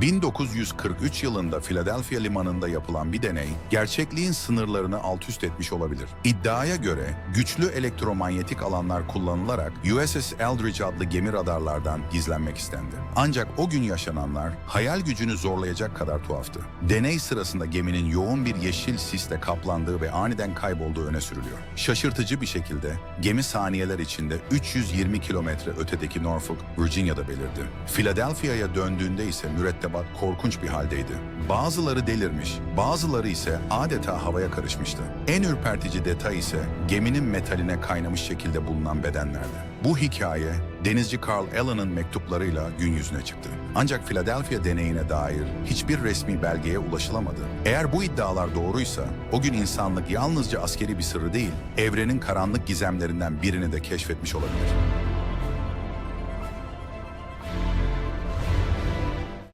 1943 yılında Philadelphia limanında yapılan bir deney, gerçekliğin sınırlarını alt üst etmiş olabilir. İddiaya göre güçlü elektromanyetik alanlar kullanılarak USS Eldridge adlı gemi radarlardan gizlenmek istendi. Ancak o gün yaşananlar hayal gücünü zorlayacak kadar tuhaftı. Deney sırasında geminin yoğun bir yeşil sisle kaplandığı ve aniden kaybolduğu öne sürülüyor. Şaşırtıcı bir şekilde gemi saniyeler içinde 320 kilometre ötedeki Norfolk, Virginia'da belirdi. Philadelphia'ya döndüğünde ise mürettebat korkunç bir haldeydi. Bazıları delirmiş, bazıları ise adeta havaya karışmıştı. En ürpertici detay ise geminin metaline kaynamış şekilde bulunan bedenlerdi. Bu hikaye denizci Carl Allen'ın mektuplarıyla gün yüzüne çıktı. Ancak Philadelphia deneyine dair hiçbir resmi belgeye ulaşılamadı. Eğer bu iddialar doğruysa o gün insanlık yalnızca askeri bir sırrı değil, evrenin karanlık gizemlerinden birini de keşfetmiş olabilir.